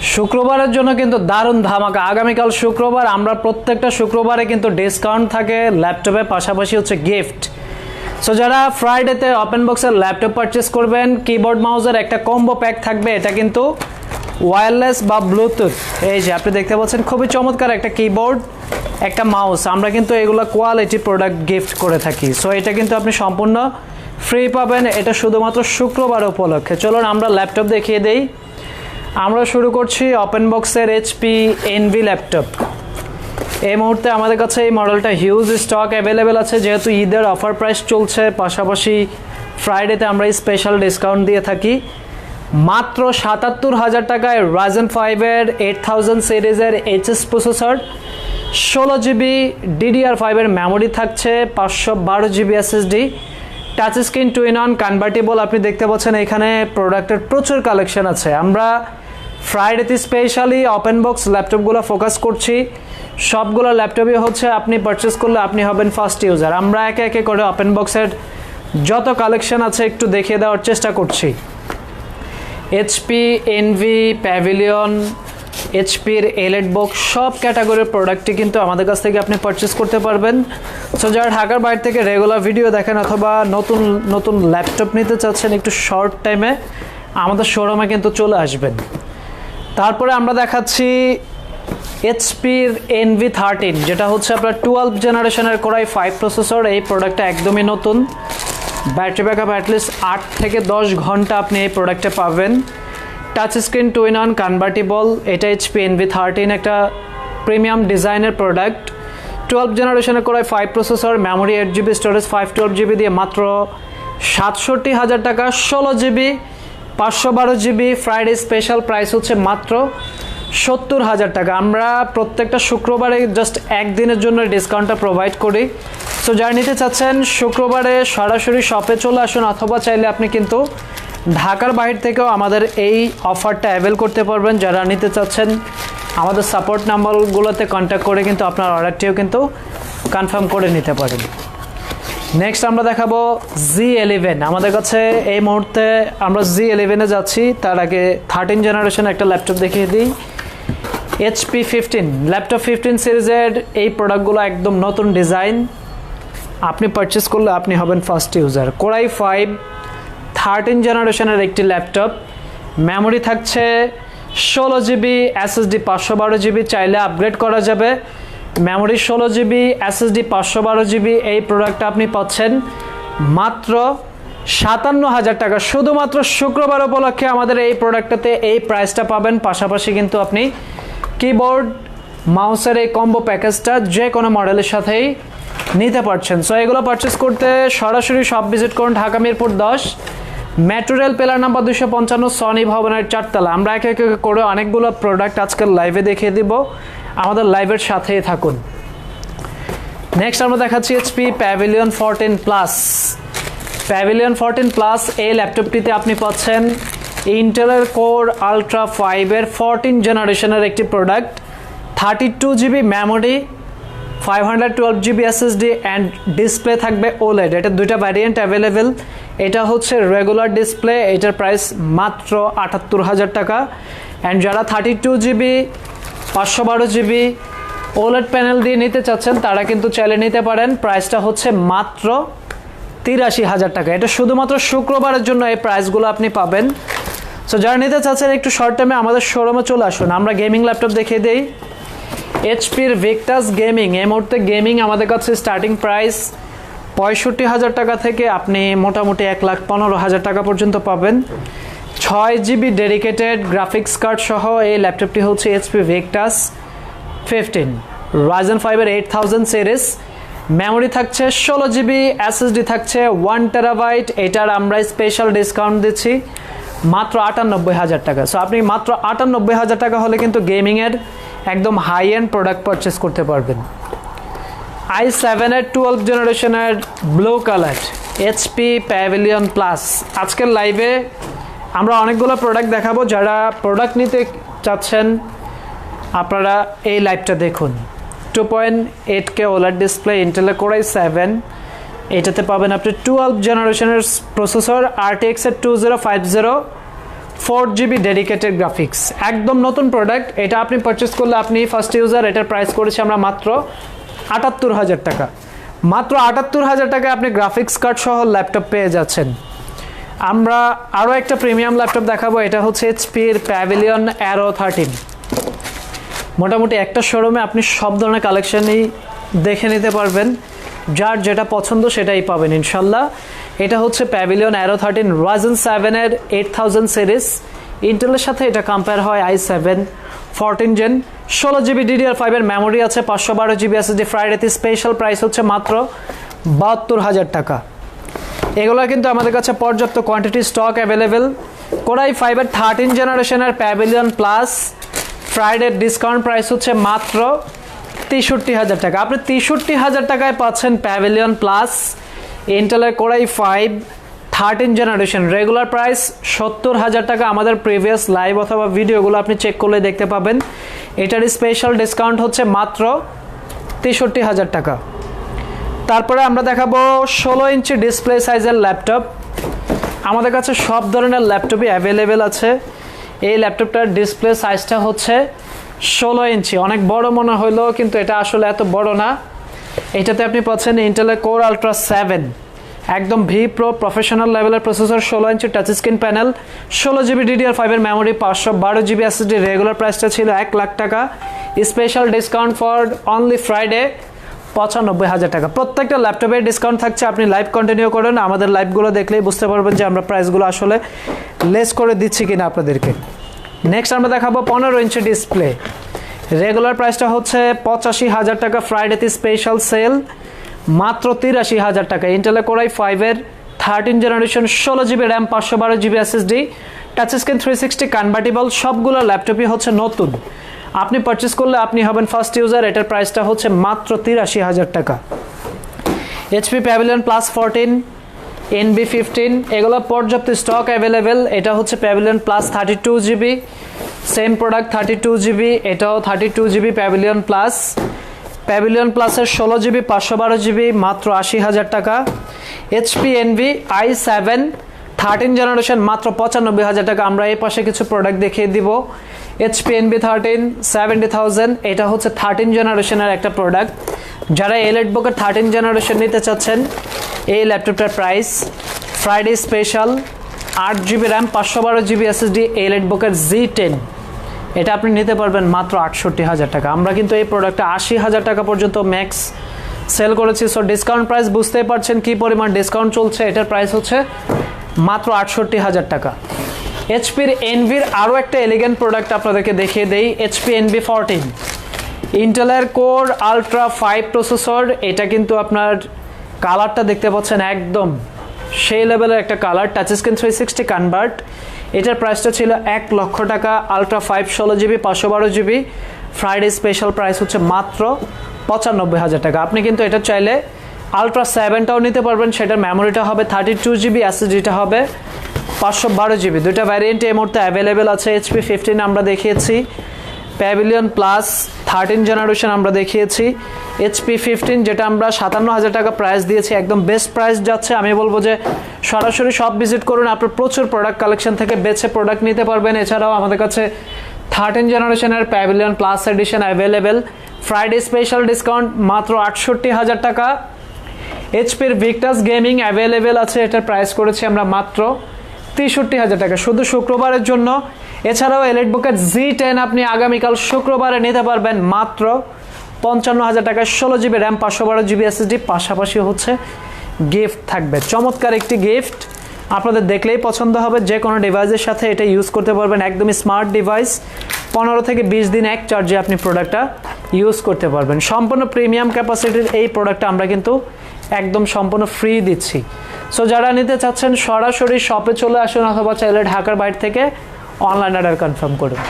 শুক্রবারের জন্য কিন্তু দারুণ ধামাকা। আগামীকাল শুক্রবার, আমরা প্রত্যেকটা শুক্রবারে কিন্তু ডিসকাউন্ট থাকে ল্যাপটপের পাশাপাশি হচ্ছে গিফট সো যারা ফ্রাইডেতে ওপেন বক্সের ল্যাপটপ পারচেস করবেন কিবোর্ড মাউসের একটা কম্বো প্যাক থাকবে, এটা কিন্তু ওয়্যারলেস বা ব্লুটুথ এই যে, আপনি দেখতে পাচ্ছেন, খুবই চমৎকার একটা কিবোর্ড একটা মাউস আমরা কিন্তু এগুলো কোয়ালিটি প্রোডাক্ট গিফট করে থাকি। সো এটা কিন্তু আপনি সম্পূর্ণ ফ্রি পাবেন, এটা শুধুমাত্র শুক্রবার উপলক্ষে। চলুন, আমরা ল্যাপটপ দেখিয়ে দেই। আমরা শুরু করছি ওপেন বক্সের এইচপি এনভি ল্যাপটপ এই মুহূর্তে আমাদের কাছে এই মডেলটা হিউজ স্টক অ্যাভেলেবেল আছে, যেহেতু ঈদের অফার প্রাইস চলছে, পাশাপাশি ফ্রাইডেতে আমরা স্পেশাল ডিসকাউন্ট দিয়ে থাকি। মাত্র সাতাত্তর হাজার টাকায় রাজেন ফাইভের এইট থাউজেন্ড সিরিজের এইচএস প্রসেসর ষোলো জিবি ডিডিআর ফাইভের মেমোরি থাকছে, পাঁচশো বারো GB SSD touch screen two in one convertible আপনি দেখতে পাচ্ছেন এখানে প্রোডাক্টের প্রচুর কালেকশন আছে। আমরা ফ্রাইডেতে স্পেশালি ওপেন বক্স ল্যাপটপগুলো ফোকাস করছি। সবগুলো ল্যাপটপই হচ্ছে আপনি পারচেস করলে আপনি হবেন ফার্স্ট ইউজার আমরা একে একে করে ওপেন বক্সের যত কালেকশন আছে একটু দেখিয়ে দেওয়ার চেষ্টা করছি। এইচপি এনভি প্যাভিলিয়ন এইচপির এলেট বক্স সব ক্যাটাগরির প্রোডাক্টই কিন্তু আমাদের কাছ থেকে আপনি পারচেস করতে পারবেন। সো যারা ঢাকার বাইরে থেকে রেগুলার ভিডিও দেখেন অথবা নতুন নতুন ল্যাপটপ নিতে চাচ্ছেন একটু শর্ট টাইমে আমাদের শোরুমে কিন্তু চলে আসবেন। তারপরে আমরা দেখাচ্ছি এইচপির এনভি থার্টিন যেটা হচ্ছে আপনার টুয়েলভ জেনারেশনের করাই ফাইভ প্রসেসর এই প্রোডাক্টটা একদমই নতুন। ব্যাটারি ব্যাকআপ অ্যাটলিস্ট আট থেকে দশ ঘণ্টা আপনি এই প্রোডাক্টে পাবেন। Touch screen two in one convertible এটা এইচপি এনভি থার্টিন একটা প্রিমিয়াম ডিজাইনের প্রোডাক্ট টুয়েলভ জেনারেশনের core i five processor memory eight GB storage five twelve GB দিয়ে মাত্র সাতষট্টি হাজার টাকা, ষোলো জিবি পাঁচশো বারো জিবি ফ্রাইডে স্পেশাল প্রাইস হচ্ছে মাত্র সত্তর হাজার টাকা। আমরা প্রত্যেকটা শুক্রবারে জাস্ট একদিনের জন্য ডিসকাউন্টটা প্রোভাইড করি। সো যারা নিতে চাচ্ছেন, শুক্রবারে সরাসরি শপে চলে আসুন, অথবা চাইলে আপনি কিন্তু ঢাকার বাইরে থেকেও আমাদের এই অফারটা অ্যাভেল করতে পারবেন। যারা নিতে চাচ্ছেন, আমাদের সাপোর্ট নাম্বারগুলোতে কন্ট্যাক্ট করে কিন্তু আপনার অর্ডারটিও কিন্তু কনফার্ম করে নিতে পারেন। নেক্সট আমরা দেখাবো জি এলেভেন আমাদের কাছে এই মুহূর্তে আমরা জি এলেভেনে যাচ্ছি। তার আগে থার্টিন জেনারেশন একটা ল্যাপটপ দেখিয়ে দিই। এইচপি ফিফটিন ল্যাপটপ ফিফটিন সিরিজের এই প্রোডাক্টগুলো একদম নতুন ডিজাইন আপনি পারচেস করলে আপনি হবেন first user core i five thirteen জেনারেশনের একটি ল্যাপটপ মেমোরি থাকছে ষোলো জিবি এসএসডি পাঁচশো বারো জিবি চাইলে আপগ্রেড করা যাবে। মেমোরি ষোলো জিবি এসএসডি পাঁচশো বারো জিবি, এই প্রোডাক্টটা আপনি পাচ্ছেন মাত্র সাতান্ন হাজার টাকা। শুধুমাত্র শুক্রবার উপলক্ষে আমাদের এই প্রোডাক্টটাতে এই প্রাইসটা পাবেন। পাশাপাশি কিন্তু আপনি কিবোর্ড মাউসের এই কম্বো প্যাকেজটা যে কোনো মডেলের সাথেই নিতে পারছেন। সো এগুলো পারচেস করতে সরাসরি সব ভিজিট করুন ঢাকা মিরপুর দশ মেট্রো রেল পেলার নাম্বার দুশো পঞ্চান্ন সনি ভবনের চারতলা। আমরা একে একে করে অনেকগুলো প্রোডাক্ট আজকের লাইভে দেখিয়ে দিব। আমাদের লাইভের সাথেই থাকুন। নেক্সট আমরা দেখাচ্ছি HP Pavilion fourteen plus Pavilion fourteen plus এই ল্যাপটপটিতে আপনি পাচ্ছেন ইন্টেলের কোর আলট্রা ফাইভের ফোরটিন জেনারেশনের একটি product thirty two GB memory five hundred twelve GB SSD and display থাকবে ওলেড এটা দুইটা ভ্যারিয়েন্ট অ্যাভেলেবেল এটা হচ্ছে রেগুলার ডিসপ্লে এটার প্রাইস মাত্র আটাত্তর হাজার টাকা। অ্যান্ড যারা থার্টি টু জিবি পাঁচশো বারো জিবি ওলেট প্যানেল দিয়ে নিতে চাচ্ছেন, তারা কিন্তু চাইলে নিতে পারেন। প্রাইসটা হচ্ছে মাত্র তিরাশি হাজার টাকা। এটা শুধুমাত্র শুক্রবারের জন্য এই প্রাইসগুলো আপনি পাবেন। সো যারা নিতে চাচ্ছেন একটু শর্ট টাইমে আমাদের শোরুমে চলে আসুন। আমরা গেমিং ল্যাপটপ দেখিয়ে দিই। এইচপির ভিক্টাস গেমিং এই মুহূর্তে গেমিং আমাদের কাছে স্টার্টিং প্রাইস পঁয়ষট্টি হাজার টাকা থেকে আপনি মোটামুটি এক লাখ পনেরো হাজার টাকা পর্যন্ত পাবেন। ছয় জিবি ডেডিকেটেড গ্রাফিক্স কার্ড সহ এই ল্যাপটপটি হচ্ছে এইচপি ভিক্টাস ফিফটিন রাইজেন ফাইভের এইট থাউজেন্ড সিরিজ মেমোরি থাকছে ষোলো জিবি এসএসডি থাকছে ওয়ান টেরাবাইট এটার আমরা স্পেশাল ডিসকাউন্ট দিচ্ছি মাত্র আটানব্বই হাজার টাকা। সো আপনি মাত্র আটানব্বই হাজার টাকা হলে কিন্তু গেমিংয়ের একদম হাই এন্ড প্রোডাক্ট পারচেস করতে পারবেন। আই সেভেনের টুয়েলভ জেনারেশনের blue colour HP Pavilion plus আজকের লাইভে আমরা অনেকগুলো প্রোডাক্ট দেখাবো, যারা প্রোডাক্ট নিতে চাচ্ছেন, আপনারা এই লাইভটা দেখুন। Two point eight K ওলার display ইন্টেলে কোরাই সেভেন এটাতে পাবেন আপনি টুয়েলভ জেনারেশনের processor আরটিএক্সের two zero five zero four GB dedicated graphics একদম নতুন প্রোডাক্ট এটা আপনি পারচেস করলে আপনি ফার্স্ট ইউজার এটার প্রাইস করেছি আমরা মাত্র আটাত্তর হাজার টাকা। মাত্র আটাত্তর হাজার টাকায় আপনি গ্রাফিক্স কার্ড সহ ল্যাপটপ পেয়ে যাচ্ছেন। আমরা আরও একটা প্রিমিয়াম ল্যাপটপ দেখাবো, এটা হচ্ছে এইচপির প্যাভিলিয়ন অ্যারো থার্টিন মোটামুটি একটা শোরুমে আপনি সব ধরনের কালেকশনই দেখে নিতে পারবেন। যার যেটা পছন্দ সেটাই পাবেন, ইনশাল্লাহ। এটা হচ্ছে প্যাভিলিয়ন অ্যারো থার্টিন রাইজেন সেভেনের এইট থাউজেন্ড সিরিজ ইন্টেলের সাথে এটা কম্পেয়ার হয় আই সেভেন ফোরটিন জেন ষোলো জিবি ডিডিআর ফাইভের মেমোরি আছে, পাঁচশো বারো জিবি আছে এসএসডি ফ্রাইডেতে স্পেশাল প্রাইস হচ্ছে মাত্র বাহাত্তর হাজার টাকা। এগুলো কিন্তু আমাদের কাছে পর্যাপ্ত quantity stock available core i ফাইভের থার্টিন জেনারেশনের প্যাভিলিয়ন প্লাস ফ্রাইডের ডিসকাউন্ট প্রাইস হচ্ছে মাত্র তেষট্টি হাজার টাকা। আপনি তেষট্টি হাজার টাকায় পাচ্ছেন প্যাভিলিয়ন প্লাস ইন্টেলের core i five thirteen generation regular price সত্তর হাজার টাকা আমাদের প্রিভিয়াস লাইভ অথবা ভিডিওগুলো আপনি চেক করলে দেখতে পাবেন। এটার স্পেশাল ডিসকাউন্ট হচ্ছে মাত্র তেষট্টি হাজার টাকা। তারপরে আমরা দেখাবো ষোলো ইঞ্চি ডিসপ্লে সাইজের ল্যাপটপ আমাদের কাছে সব ধরনের ল্যাপটপই অ্যাভেলেবেল আছে। এই ল্যাপটপটার ডিসপ্লে সাইজটা হচ্ছে ষোলো ইঞ্চি। অনেক বড় মনে হইলেও কিন্তু এটা আসলে এত বড় না। এটাতে আপনি পাচ্ছেন ইন্টেলের কোর আলট্রা সেভেন একদম ভি প্রো প্রফেশনাল লেভেলের প্রসেসর ষোলো ইঞ্চি টাচ স্ক্রিন প্যানেল ষোলো জিবি ডিডিআর ফাইভের মেমোরি পাঁচশো বারো জিবি এসএসডি রেগুলার প্রাইসটা ছিল এক লাখ টাকা। Special discount for only Friday পঁচানব্বই হাজার টাকা। প্রত্যেকটা ল্যাপটপের ডিসকাউন্ট থাকছে, আপনি লাইভ কন্টিনিউ করেন। আমাদের লাইভগুলো দেখলেই বুঝতে পারবেন যে আমরা প্রাইসগুলো আসলে লেস করে দিচ্ছি কিনা আপনাদেরকে। নেক্সট আমরা দেখাবো পনেরো ইঞ্চি ডিসপ্লে রেগুলার প্রাইসটা হচ্ছে পঁচাশি হাজার টাকা ফ্রাইডেতে স্পেশাল সেল মাত্র তিরাশি হাজার টাকা। ইন্টেলে কোরাই ফাইভের থার্টিন জেনারেশন ষোলো জিবি র্যাম পাঁচশো বারো GB SSD touch screen three sixty convertible সবগুলো ল্যাপটপই হচ্ছে নতুন। আপনি পারচেস করলে আপনি হবেন ফার্স্ট ইউজার এটার প্রাইসটা হচ্ছে মাত্র তিরাশি হাজার টাকা। HP Pavilion plus fourteen NB fifteen এগুলো পর্যাপ্ত স্টক অ্যাভেলেবেল এটা হচ্ছে Pavilion plus thirty two GB same product thirty two GB এটাও thirty two GB Pavilion plus Pavilion প্লাসের ষোলো জিবি পাঁচশো বারো জিবি মাত্র আশি হাজার টাকা। HP Envy I seven thirteen generation মাত্র পঁচানব্বই হাজার টাকা। আমরা এই পাশে কিছু প্রোডাক্ট দেখিয়ে দিব। HP NB thirteen seventy thousand এটা হচ্ছে থার্টিন জেনারেশনের একটা প্রোডাক্ট যারা এলেট বুকের থার্টিন জেনারেশন নিতে চাচ্ছেন, এই ল্যাপটপটার প্রাইস ফ্রাইডে স্পেশাল আট জিবি র্যাম পাঁচশো বারো জিবি এসএসডি এলেট বুকের জি টেন এটা আপনি নিতে পারবেন মাত্র আটষট্টি হাজার টাকা। আমরা কিন্তু এই প্রোডাক্টটা আশি হাজার টাকা পর্যন্ত ম্যাক্স সেল করেছি। সো ডিসকাউন্ট প্রাইস বুঝতেই পারছেন কি পরিমাণ ডিসকাউন্ট চলছে। এটার প্রাইস হচ্ছে মাত্র আটষট্টি হাজার টাকা। এইচপির এনভির আরও একটা এলিগেন্ট প্রোডাক্ট আপনাদেরকে দেখিয়ে দেই এইচপি এনভি ফোরটিন ইন্টেলের কোর আলট্রা ফাইভ প্রসেসর এটা কিন্তু আপনার কালারটা দেখতে পাচ্ছেন একদম সেই লেভেলের একটা colour touch screen three sixty convert এটার প্রাইসটা ছিল এক লক্ষ টাকা আলট্রা ফাইভ ষোলো জিবি পাঁচশো বারো জিবি ফ্রাইডে স্পেশাল প্রাইস হচ্ছে মাত্র পঁচানব্বই হাজার টাকা। আপনি কিন্তু এটা চাইলে আলট্রা সেভেনটাও নিতে পারবেন, সেটার মেমোরিটা হবে থার্টি টু জিবি এসএসডিটা হবে পাঁচশো বারো জিবি দুটা ভ্যারিয়েন্ট এই মুহূর্তে অ্যাভেলেবেল আছে এইচপি ফিফটিন আমরা দেখিয়েছি প্যাভিলিয়ন প্লাস থার্টিন জেনারেশন আমরা দেখিয়েছি এইচপি ফিফটিন যেটা আমরা সাতান্ন হাজার টাকা প্রাইস দিয়েছি, একদম বেস্ট প্রাইস যাচ্ছে। আমি বলব যে সরাসরি সব ভিজিট করুন, আপনার প্রচুর প্রোডাক্ট কালেকশন থেকে বেছে প্রোডাক্ট নিতে পারবেন। এছাড়াও আমাদের কাছে থার্টিন জেনারেশনের Pavilion plus edition available Friday special discount মাত্র আটষট্টি হাজার টাকা। এইচপির ভিক্টাস গেমিং অ্যাভেলেবেল আছে, এটার প্রাইস করেছি আমরা মাত্র তেষট্টি হাজার টাকা। শুধু শুক্রবারের জন্য। এছাড়াও এলেট বুকের জি টেন আপনি আগামীকাল শুক্রবারে নিতে পারবেন মাত্র পঞ্চান্ন হাজার টাকা ষোলো জিবি র্যাম পাঁচশো বারো জিবি এসএসডি পাশাপাশি হচ্ছে গিফট থাকবে। চমৎকার একটি গিফট আপনাদের দেখলেই পছন্দ হবে। যে কোনো ডিভাইসের সাথে এটা ইউজ করতে পারবেন। একদমই স্মার্ট ডিভাইস পনেরো থেকে বিশ দিন এক চার্জে আপনি প্রোডাক্টটা ইউজ করতে পারবেন। সম্পূর্ণ প্রিমিয়াম ক্যাপাসিটির এই প্রোডাক্টটা আমরা কিন্তু একদম সম্পূর্ণ ফ্রি দিচ্ছি। সো যারা নিতে চাচ্ছেন, সরাসরি শপে চলে আসুন অথবা চাইলে ঢাকার বাইরে থেকে অনলাইন অর্ডার কনফার্ম করুন।